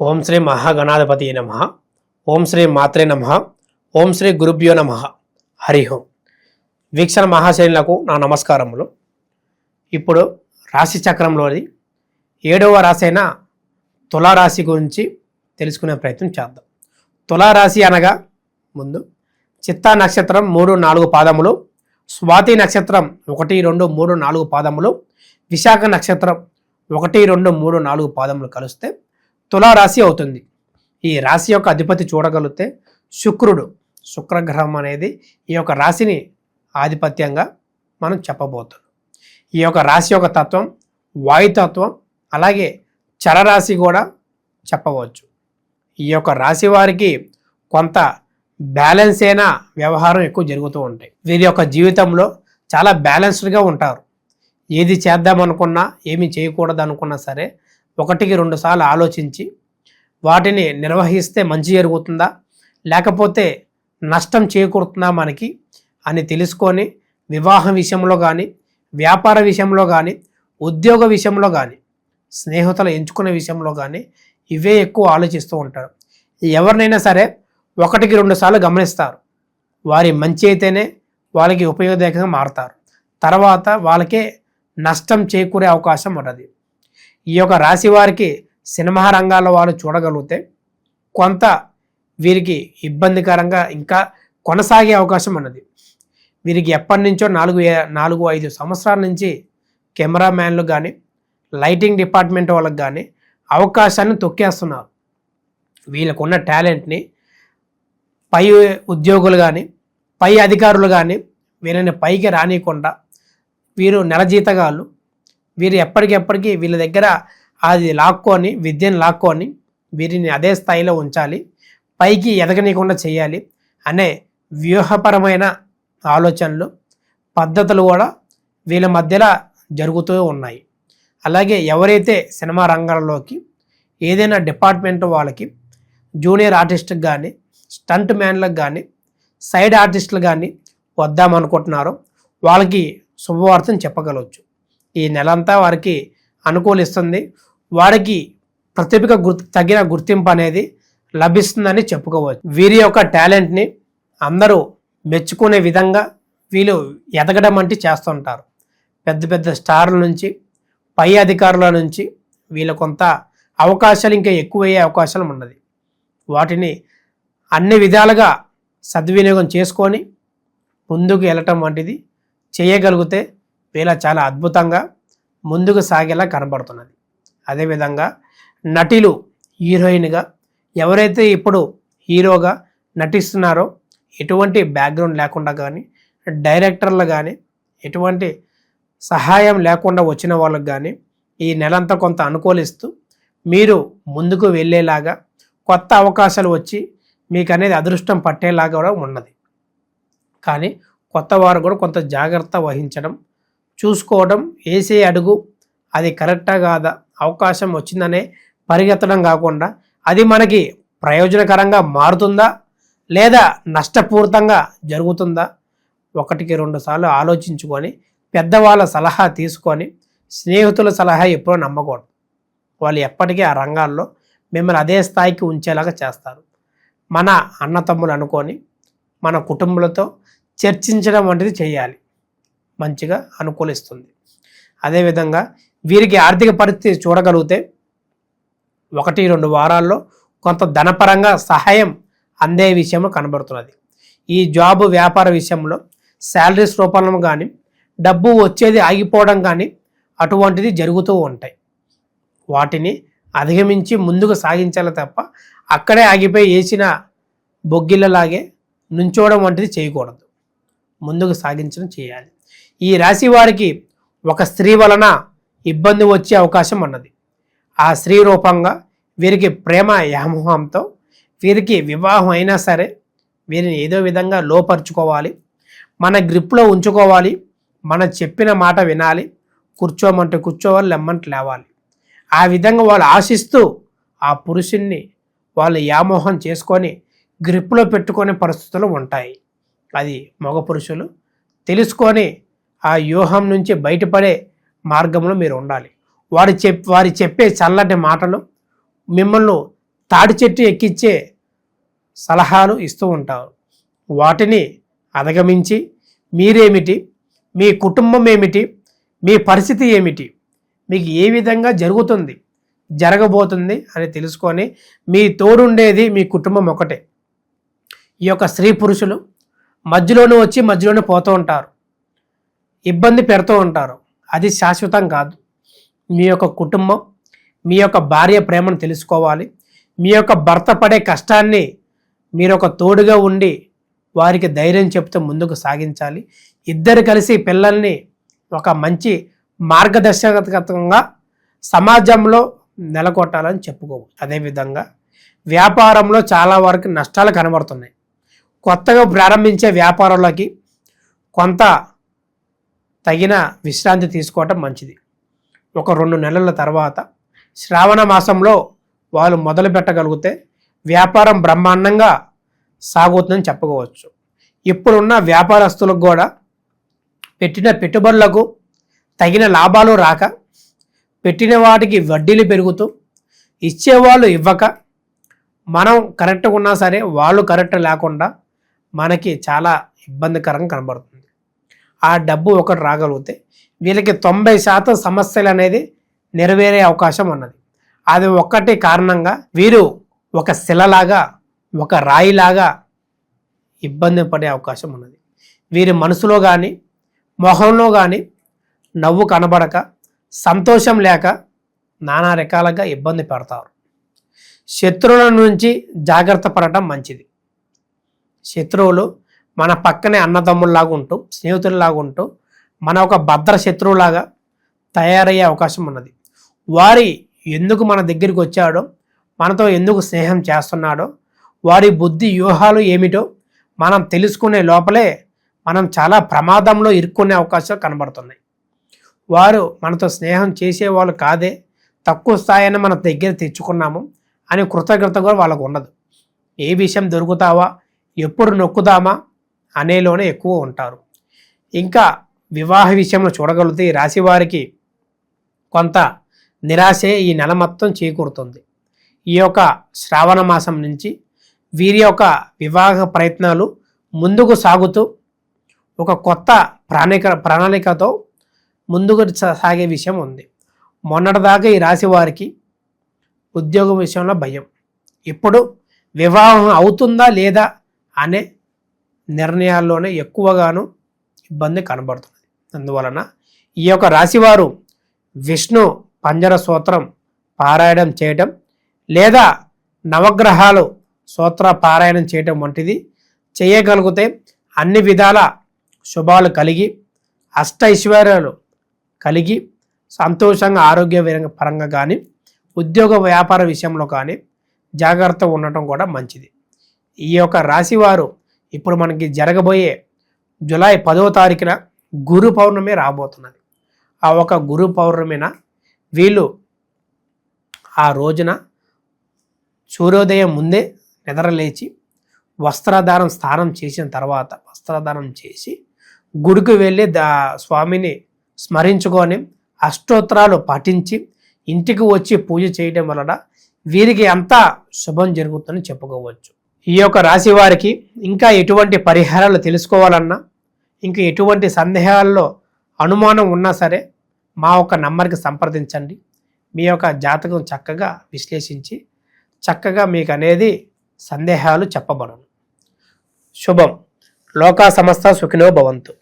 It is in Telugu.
ఓం శ్రీ మహాగణాధిపతి నమ. ఓం శ్రీ మాత్రే నమ. ఓం శ్రీ గురుభ్యో నమ. హరి ఓం. వీక్షణ మహాశైలకు నా నమస్కారములు. ఇప్పుడు రాశి చక్రంలోని ఏడవ రాశి అయిన తులారాశి గురించి తెలుసుకునే ప్రయత్నం చేద్దాం. తులారాశి అనగా ముందు చిత్తా నక్షత్రం మూడు నాలుగు పాదములు స్వాతి నక్షత్రం ఒకటి రెండు మూడు నాలుగు పాదములు విశాఖ నక్షత్రం ఒకటి రెండు మూడు నాలుగు పాదములు కలిస్తే తులారాశి అవుతుంది. ఈ రాశి యొక్క అధిపతి చూడగలిగితే శుక్రుడు. శుక్రగ్రహం అనేది ఈ యొక్క రాశిని ఆధిపత్యంగా మనం చెప్పబోతున్నాం. ఈ యొక్క రాశి యొక్క తత్వం వాయుతత్వం అలాగే చరరాశి కూడా చెప్పవచ్చు. ఈ యొక్క రాశి వారికి కొంత బ్యాలెన్స్ అయిన వ్యవహారం ఎక్కువ జరుగుతూ ఉంటాయి. వీరి యొక్క జీవితంలో చాలా బ్యాలెన్స్డ్గా ఉంటారు. ఏది చేద్దామనుకున్నా ఏమి చేయకూడదు అనుకున్నా సరే ఒకటికి రెండు సార్లు ఆలోచించి వాటిని నిర్వహిస్తే మంచి జరుగుతుందా? లేకపోతే నష్టం చేకూరుతుందా మనకి? అని తెలుసుకొని వివాహం విషయంలో కానీ వ్యాపార విషయంలో కానీ ఉద్యోగ విషయంలో కానీ స్నేహితులు ఎంచుకునే విషయంలో కానీ ఇవే ఎక్కువ ఆలోచిస్తూ ఉంటారు. ఎవరినైనా సరే ఒకటికి రెండు సార్లు గమనిస్తారు. వారి మంచి అయితేనే వాళ్ళకి ఉపయోగదాయకంగా మారతారు. తర్వాత వాళ్ళకే నష్టం చేకూరే అవకాశం ఉంటుంది ఈ యొక్క రాశి వారికి సినిమా రంగాల్లో వారు చూడగలిగితే కొంత వీరికి ఇబ్బందికరంగా ఇంకా కొనసాగే అవకాశం ఉన్నది. వీరికి ఎప్పటి నుంచో నాలుగు నాలుగు ఐదు సంవత్సరాల నుంచి కెమెరామ్యాన్లు కానీ లైటింగ్ డిపార్ట్మెంట్ వాళ్ళకి కానీ అవకాశాన్ని తొక్కేస్తున్నారు. వీళ్ళకున్న టాలెంట్ని పై ఉద్యోగులు కానీ పై అధికారులు కానీ వీరిని పైకి రానియకుండా వీరు నెల జీతగాళ్ళు వీరు ఎప్పటికెప్పటికీ వీళ్ళ దగ్గర అది లాక్కొని విద్యను లాక్కొని వీరిని అదే స్థాయిలో ఉంచాలి. పైకి ఎదగనీయకుండా చేయాలి అనే వ్యూహపరమైన ఆలోచనలు పద్ధతులు కూడా వీళ్ళ మధ్యలో జరుగుతూ ఉన్నాయి. అలాగే ఎవరైతే సినిమా రంగాలలోకి ఏదైనా డిపార్ట్మెంట్ వాళ్ళకి జూనియర్ ఆర్టిస్ట్కి కానీ స్టంట్ మ్యాన్లకు కానీ సైడ్ ఆర్టిస్టులు కానీ వద్దామనుకుంటున్నారో వాళ్ళకి శుభవార్తను చెప్పగలవచ్చు. ఈ నెలంతా వారికి అనుకూలిస్తుంది. వారికి ప్రతిభకు గుర్తు తగిన గుర్తింపు అనేది లభిస్తుందని చెప్పుకోవచ్చు. వీరి యొక్క టాలెంట్ని అందరూ మెచ్చుకునే విధంగా వీళ్ళు ఎదగడం అంటే చేస్తుంటారు. పెద్ద పెద్ద స్టార్ల నుంచి పై అధికారుల నుంచి వీళ్ళ కొంత అవకాశాలు ఇంకా ఎక్కువయ్యే అవకాశాలు ఉన్నది. వాటిని అన్ని విధాలుగా సద్వినియోగం చేసుకొని ముందుకు వెళ్ళటం వంటిది చేయగలిగితే వీళ్ళ చాలా అద్భుతంగా ముందుకు సాగేలా కనబడుతున్నది. అదేవిధంగా నటిలు హీరోయిన్గా ఎవరైతే ఇప్పుడు హీరోగా నటిస్తున్నారో ఎటువంటి బ్యాక్గ్రౌండ్ లేకుండా కానీ డైరెక్టర్లు కానీ ఎటువంటి సహాయం లేకుండా వచ్చిన వాళ్ళకి కానీ ఈ నెలంతా కొంత అనుకూలిస్తూ మీరు ముందుకు వెళ్ళేలాగా కొత్త అవకాశాలు వచ్చి మీకు అనేది అదృష్టం పట్టేలాగా కూడా ఉన్నది. కానీ కొత్త వారు కూడా కొంత జాగ్రత్త వహించడం చూసుకోవడం వేసే అడుగు. అది కరెక్టా కాదా? అవకాశం వచ్చిందనే పరిగెత్తడం కాకుండా అది మనకి ప్రయోజనకరంగా మారుతుందా? లేదా నష్టపూరితంగా జరుగుతుందా? ఒకటికి రెండు సార్లు ఆలోచించుకొని పెద్దవాళ్ళ సలహా తీసుకొని స్నేహితుల సలహా ఎప్పుడూ నమ్మకూడదు. వాళ్ళు ఎప్పటికీ ఆ రంగాల్లో మిమ్మల్ని అదే స్థాయికి ఉంచేలాగా చేస్తారు. మన అన్నతమ్ములు అనుకొని మన కుటుంబాలతో చర్చించడం వంటిది చేయాలి. మంచిగా అనుకూలిస్తుంది. అదేవిధంగా వీరికి ఆర్థిక పరిస్థితి చూడగలిగితే ఒకటి రెండు వారాల్లో కొంత ధనపరంగా సహాయం అందే విషయంలో కనబడుతున్నది. ఈ జాబ్ వ్యాపార విషయంలో శాలరీస్ రూపంలో కానీ డబ్బు వచ్చేది ఆగిపోవడం కానీ అటువంటిది జరుగుతూ ఉంటాయి. వాటిని అధిగమించి ముందుకు సాగించాలి తప్ప అక్కడే ఆగిపోయి వేసిన బొగ్గిళ్ళలాగే నుంచోవడం వంటిది చేయకూడదు. ముందుకు సాగించడం చేయాలి. ఈ రాశి వారికి ఒక స్త్రీ వలన ఇబ్బంది వచ్చే అవకాశం ఉన్నది. ఆ స్త్రీ రూపంగా వీరికి ప్రేమ వ్యామోహంతో వీరికి వివాహం అయినా సరే వీరిని ఏదో విధంగా లోపరుచుకోవాలి. మన గ్రిప్లో ఉంచుకోవాలి. మన చెప్పిన మాట వినాలి. కూర్చోమంటే కూర్చోవాలి లెమ్మంటే లేవాలి. ఆ విధంగా వాళ్ళు ఆశిస్తూ ఆ పురుషుణ్ణి వాళ్ళు వ్యామోహం చేసుకొని గ్రిప్లో పెట్టుకునే పరిస్థితులు ఉంటాయి. అది మగ పురుషులు తెలుసుకొని ఆ వ్యూహం నుంచి బయటపడే మార్గంలో మీరు ఉండాలి. వారు చెప్ వారి చెప్పే చల్లటి మాటలు మిమ్మల్ని తాడి చెట్టు ఎక్కించే సలహాలు ఇస్తూ ఉంటారు. వాటిని అధిగమించి మీరేమిటి? మీ కుటుంబం ఏమిటి? మీ పరిస్థితి ఏమిటి? మీకు ఏ విధంగా జరుగుతుంది? జరగబోతుంది అని తెలుసుకొని మీ తోడుండేది మీ కుటుంబం ఒకటే. ఈ యొక్క స్త్రీ పురుషులు మధ్యలోనే వచ్చి మధ్యలోనే పోతూ ఉంటారు. ఇబ్బంది పెడుతూ ఉంటారు. అది శాశ్వతం కాదు. మీ యొక్క కుటుంబం మీ యొక్క భార్య ప్రేమను తెలుసుకోవాలి. మీ యొక్క భర్త పడే కష్టాన్ని మీరు ఒక తోడుగా ఉండి వారికి ధైర్యం చెప్తూ ముందుకు సాగించాలి. ఇద్దరు కలిసి పిల్లల్ని ఒక మంచి మార్గదర్శకత్వంగా సమాజంలో నెలకొట్టాలని చెప్పుకోవు అదేవిధంగా వ్యాపారంలో చాలా వరకు నష్టాలు కనబడుతున్నాయి. కొత్తగా ప్రారంభించే వ్యాపారంలోకి కొంత తగిన విశ్రాంతి తీసుకోవటం మంచిది. ఒక రెండు నెలల తర్వాత శ్రావణ మాసంలో వాళ్ళు మొదలు పెట్టగలిగితే వ్యాపారం బ్రహ్మాండంగా సాగుతుందని చెప్పుకోవచ్చు. ఇప్పుడున్న వ్యాపారస్తులకు కూడా పెట్టిన పెట్టుబడులకు తగిన లాభాలు రాక పెట్టిన వాటికి వడ్డీలు పెరుగుతూ ఇచ్చేవాళ్ళు ఇవ్వక మనం కరెక్ట్గా ఉన్నా సరే వాళ్ళు కరెక్ట్ లేకుండా మనకి చాలా ఇబ్బందికరంగా కనబడుతుంది. ఆ డబ్బు ఒకటి రాగలిగితే వీళ్ళకి తొంభై శాతం సమస్యలు అనేది నెరవేరే అవకాశం ఉన్నది. అది ఒక్కటి కారణంగా వీరు ఒక శిలలాగా ఒక రాయిలాగా ఇబ్బంది పడే అవకాశం ఉన్నది. వీరి మనసులో కానీ మొహంలో కానీ నవ్వు కనబడక సంతోషం లేక నానా రకాలుగా ఇబ్బంది పడతారు. శత్రువుల నుంచి జాగ్రత్త పడటం మంచిది. శత్రువులు మన పక్కనే అన్నదమ్ముల్లాగా ఉంటూ స్నేహితుల్లాగా ఉంటూ మన ఒక భద్ర శత్రువులాగా తయారయ్యే అవకాశం ఉన్నది. వారి ఎందుకు మన దగ్గరికి వచ్చాడో మనతో ఎందుకు స్నేహం చేస్తున్నాడో వారి బుద్ధి వ్యూహాలు ఏమిటో మనం తెలుసుకునే లోపలే మనం చాలా ప్రమాదంలో ఇరుక్కునే అవకాశాలు కనబడుతున్నాయి. వారు మనతో స్నేహం చేసేవాళ్ళు కాదే తక్కువ స్థాయిని మన దగ్గర తెచ్చుకున్నాము అని కృతజ్ఞత కూడా వాళ్ళకు ఉండదు ఏ విషయం దొరుకుతావా ఎప్పుడు నొక్కుదామా అనేలోనే ఎక్కువ ఉంటారు. ఇంకా వివాహ విషయంలో చూడగలిగితే ఈ రాశి వారికి కొంత నిరాశే ఈ నెల మొత్తం చేకూరుతుంది. ఈ యొక్క శ్రావణ మాసం నుంచి వీరి యొక్క వివాహ ప్రయత్నాలు ముందుకు సాగుతూ ఒక కొత్త ప్రణాళిక ప్రణాళికతో ముందుకు సాగే విషయం ఉంది. మొన్నటిదాకా ఈ రాశి వారికి ఉద్యోగం విషయంలో భయం. ఇప్పుడు వివాహం అవుతుందా లేదా అనే నిర్ణయాల్లోనే ఎక్కువగాను ఇబ్బంది కనబడుతుంది. అందువలన ఈ యొక్క రాశివారు విష్ణు పంజర సూత్రం పారాయణం చేయటం లేదా నవగ్రహాలు సూత్ర పారాయణం చేయటం వంటిది చేయగలిగితే అన్ని విధాల శుభాలు కలిగి అష్ట ఐశ్వర్యాలు కలిగి సంతోషంగా ఆరోగ్య పరంగా కానీ ఉద్యోగ వ్యాపార విషయంలో కానీ జాగ్రత్త ఉండటం కూడా మంచిది. ఈ యొక్క రాశివారు ఇప్పుడు మనకి జరగబోయే జులై పదవ తారీఖున గురు పౌర్ణమి రాబోతున్నది. ఆ ఒక గురు పౌర్ణమిన వీళ్ళు ఆ రోజున సూర్యోదయం ముందే నిద్రలేచి వస్త్రధారం స్నానం చేసిన తర్వాత వస్త్రదానం చేసి గుడికి వెళ్ళి దా స్వామిని స్మరించుకొని అష్టోత్తరాలు పఠించి ఇంటికి వచ్చి పూజ చేయడం వలన వీరికి అంతా శుభం జరుగుతుందని చెప్పుకోవచ్చు. ఈ యొక్క రాశి వారికి ఇంకా ఎటువంటి పరిహారాలు తెలుసుకోవాలన్నా ఇంకా ఎటువంటి సందేహాల్లో అనుమానం ఉన్నా సరే మా ఒక నంబర్కి సంప్రదించండి. మీ యొక్క జాతకం చక్కగా విశ్లేషించి చక్కగా మీకు అనేది సందేహాలు చెప్పబడను. శుభం. లోకా సమస్త సుఖినో భవంతు.